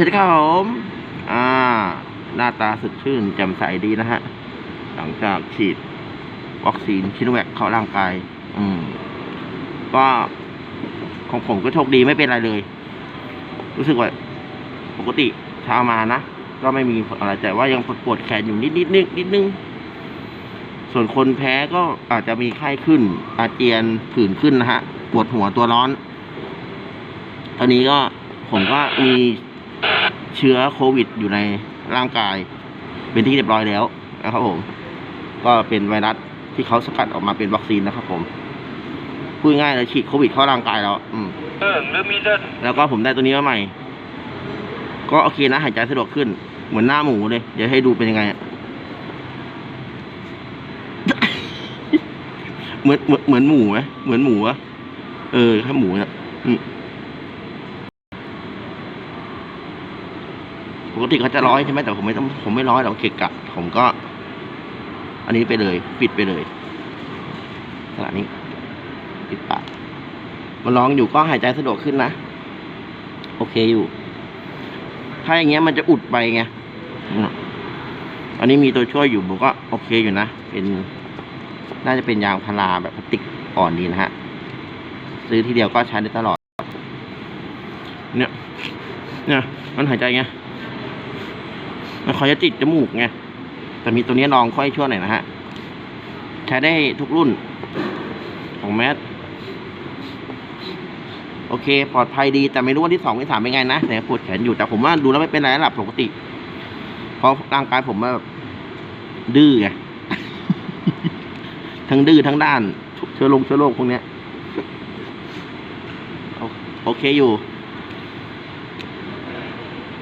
สวัสดีครับผม อ่า หน้าตาสดชื่นแจ่มใสดีนะฮะ หลังจากฉีดวัคซีนชิโนแวคเข้าร่างกาย อืม ก็ของผมก็โชคดีไม่เป็นไรเลย รู้สึกว่า ปกติเช้ามานะ ก็ไม่มีอะไรแต่ว่ายังปวดแขนอยู่นิดนิดนิดนิดนึง ส่วนคนแพ้ก็อาจจะมีไข้ขึ้น อาเจียนผื่นขึ้นนะฮะ ปวดหัวตัวร้อนตอนนี้ก็ผมก็มี เชื้อโควิดอยู่ในร่างกาย เป็นที่เรียบร้อยแล้วนะครับผม ก็เป็นไวรัสที่เขาสกัดออกมาเป็นวัคซีนนะครับผมพูดง่ายเลยฉีดโควิดเข้าร่างกายแล้วอืมเดินหรือมีเดินแล้วก็ผมได้ตัวนี้มาใหม่ ก็โอเคนะหายใจสะดวกขึ้น เหมือนหน้าหมูเลย เดี๋ยวให้ดูเป็นยังไงอะเหมือนเหมือนเหมือนหมูไหมเหมือนหมูอะเออแค่หมูเนี่ยอืม ปกติเขาจะร้อยใช่ไหมแต่ผมไม่ต้องผมไม่ร้อยหรอกเกะกะผมก็ อันนี้ไปเลย ปิดไปเลยขนาดนี้ ปิดปากมันร้องอยู่ก็หายใจสะดวกขึ้นนะ โอเคอยู่ ถ้าอย่างเงี้ยมันจะอุดไปไงอันนี้มีตัวช่วยอยู่ผมก็โอเคอยู่นะ เป็น น่าจะเป็นยางพาราแบบพลาสติกอ่อนดีนะฮะ ซื้อทีเดียวก็ใช้ได้ตลอด เนี่ย เนี่ย มันหายใจไง มันคอยจะติดจมูกไงแต่มีตัวนี้ลองค่อยช่วยหน่อยนะฮะ ใช้ได้ทุกรุ่นของแมสโอเค ปลอดภัยดีแต่ไม่รู้ว่าที่สองที่สามเป็นไงนะแต่ปวดแขนอยู่แต่ผมว่าดูแล้วไม่เป็นไรแล้วล่ะปกติ เพราะร่างกายผมแบบดื้อไงทั้งดื้อทั้งด้านเชื้อโรคเชื้อโรคพวกเนี้ยโอเคอยู่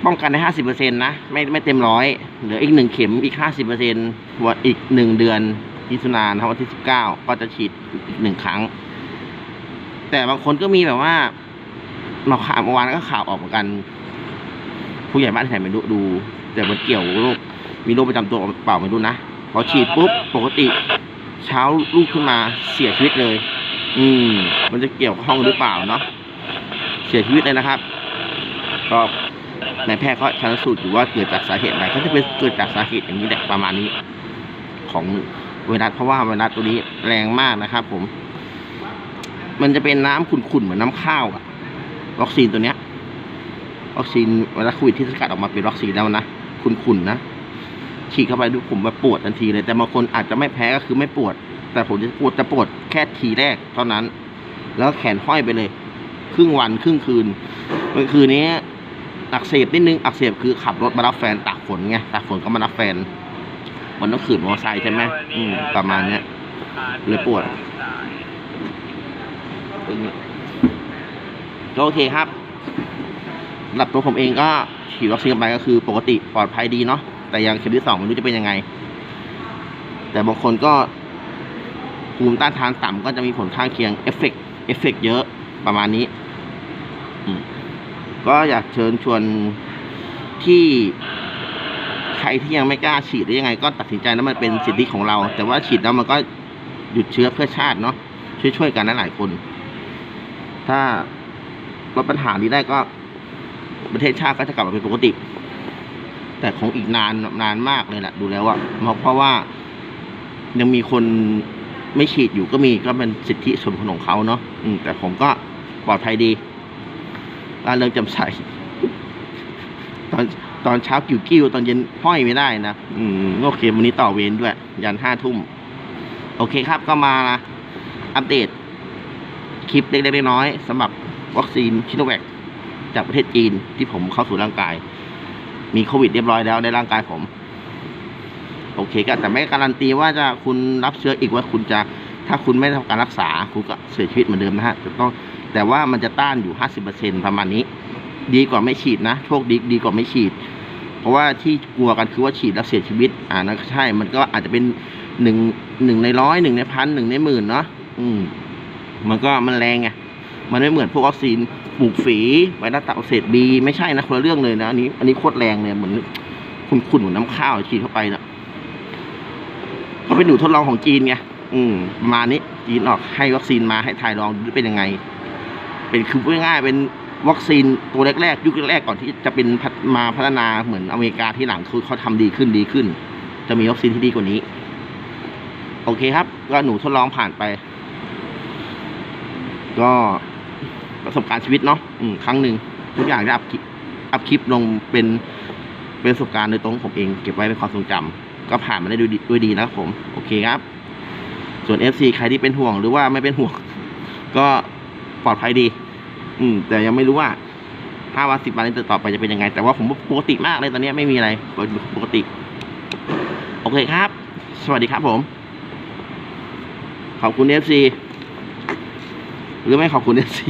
ป้องกันได้ห้าสิบเปอร์เซ็นต์นะ ไม่ไม่เต็มร้อยเหลืออีกหนึ่งเข็มอีกห้าสิบเปอร์เซ็นต์วันอีกหนึ่งเดือนมิถุนายนะครับวันที่สิบเก้าก็จะฉีดอีกหนึ่งครั้ง แต่บางคนก็มีแบบว่าเราข่าวเมื่อวานก็ข่าวออกเหมือนกัน ผู้ใหญ่บ้านที่ไหนไม่รู้ดู แต่มันเกี่ยวโรคมีโรคประจำตัวเปล่าไม่รู้นะพอฉีดปุ๊บปกติ เช้าลูกขึ้นมาเสียชีวิตเลย อืม มันจะเกี่ยวข้องหรือเปล่าเนาะเสียชีวิตเลยนะครับก็ นายแพทย์ก็ชันสูตรอยู่ว่าเกิดจากสาเหตุอะไรก็จะเป็นเกิดจากสาเหตุอย่างนี้แหละประมาณนี้ ของไวรัสเพราะว่าไวรัสตัวนี้แรงมากนะครับ ผม มันจะเป็นน้ำขุ่นๆเหมือนน้ำข้าวอะวัคซีนตัวเนี้ย วัคซีนไวรัสโควิดที่สกัดออกมาเป็นวัคซีนแล้วนะขุ่นๆนะฉีดเข้าไปดูผมแบบปวดทันทีเลย แต่บางคนอาจจะไม่แพ้ก็คือไม่ปวด แต่ผมจะปวดจะปวดแค่ทีแรกเท่านั้น แล้วแขนห้อยไปเลย ครึ่งวันครึ่งคืนเมื่อคืนนี้ อักเสบนิดนึงอักเสบคือขับรถมารับแฟนตากฝนไงตากฝนก็มารับแฟน มันต้องขืนมอเตอร์ไซค์ใช่ไหมอืมประมาณเนี้ยเลยปวดก็โอเคครับสำหรับตัวผมเองก็ฉีดวัคซีนไปก็คือ ปกติปลอดภัยดีเนาะแต่ยังเข็มที่สองไม่รู้จะเป็นยังไง แต่บางคนก็ภูมิต้านทานต่ำก็จะมีผลข้างเคียงเอฟเฟกเอฟเฟกเยอะประมาณนี้ อืม ก็อยากเชิญชวนที่ใครที่ยังไม่กล้าฉีดหรือยังไง ก็ตัดสินใจนะมันเป็นสิทธิของเรา แต่ว่าฉีดแล้วมันก็หยุดเชื้อเพื่อชาติเนาะช่วยๆกันนะหลายคน ถ้าลดปัญหานี้ได้ก็ ประเทศชาติก็จะกลับมาเป็นปกติ แต่คงอีกนานนานมากเลยแหละดูแล้วอะเพราะเพราะว่ายังมีคนไม่ฉีดอยู่ก็มีก็เป็นสิทธิส่วนของเขาเนาะแต่ผมก็ปลอดภัยดี ร่าเริงจำใสตอนตอนเช้ากิ่วกิ้วตอนเย็นห้อยไม่ได้นะ อืมโอเควันนี้ต่อเวรด้วย ยันห้าทุ่ม โอเคครับก็มาอัปเดต คลิปเล็กๆน้อยๆสำหรับวัคซีนชิโนแวคจากประเทศจีนที่ผมเข้าสู่ร่างกาย มีโควิดเรียบร้อยแล้วในร่างกายผม โอเคก็แต่ไม่การันตีว่าจะคุณรับเชื้ออีกว่าคุณจะ ถ้าคุณไม่ทำการรักษา คุณก็เสียชีวิตเหมือนเดิมนะฮะจะต้อง แต่ว่ามันจะต้านอยู่ห้าสิบเปอร์เซ็นประมาณนี้ ดีกว่าไม่ฉีดนะ โชคดีดีกว่าไม่ฉีด เพราะว่าที่กลัวกันคือว่าฉีดแล้วเสียชีวิต อ่านะใช่ มันก็อาจจะเป็นหนึ่งหนึ่งในร้อยหนึ่งในพันหนึ่งในหมื่นเนาะ อืม มันก็มันแรงไง มันไม่เหมือนพวกวัคซีนปลูกฝีไวรัสตับอักเสบบีไม่ใช่นะคนละเรื่องเลยนะ อันนี้ อันนี้โคตรแรงเลยเหมือนขุ่นๆเหมือนน้ำข้าวฉีดเข้าไปนะก็เป็นหนูทดลองของจีนไง อืมประมาณนี้จีนออกให้วัคซีนมาให้ทายลองดูเป็นยังไง เป็นคือพูดง่ายๆเป็นวัคซีนตัวแรกๆยุคแรกๆก่อนที่จะเป็นพัฒมาพัฒนาเหมือนอเมริกาที่หลังคือเขาทำดีขึ้นดีขึ้น จะมีวัคซีนที่ดีกว่านี้ โอเคครับ ก็หนูทดลองผ่านไป ก็ประสบการณ์ชีวิตเนาะอืมครั้งหนึ่งทุกอย่างได้อัพคลิปอัพคลิปลงเป็นเป็นประสบการณ์โดยตรงของผมเองเก็บไว้เป็นความทรงจำก็ผ่านมาได้ด้วยดีด้วยดีนะครับผม โอเคครับ ส่วน FC ใครที่เป็นห่วงหรือว่าไม่เป็นห่วง ก็ ปลอดภัยดี อืม แต่ยังไม่รู้ว่าห้าวันสิบวันนี้ต่อไปจะเป็นยังไง แต่ว่าผมปกติมากเลยตอนนี้ไม่มีอะไรปกติ โอเคครับ สวัสดีครับผม ขอบคุณเอฟซีหรือไม่ขอบคุณเอฟซี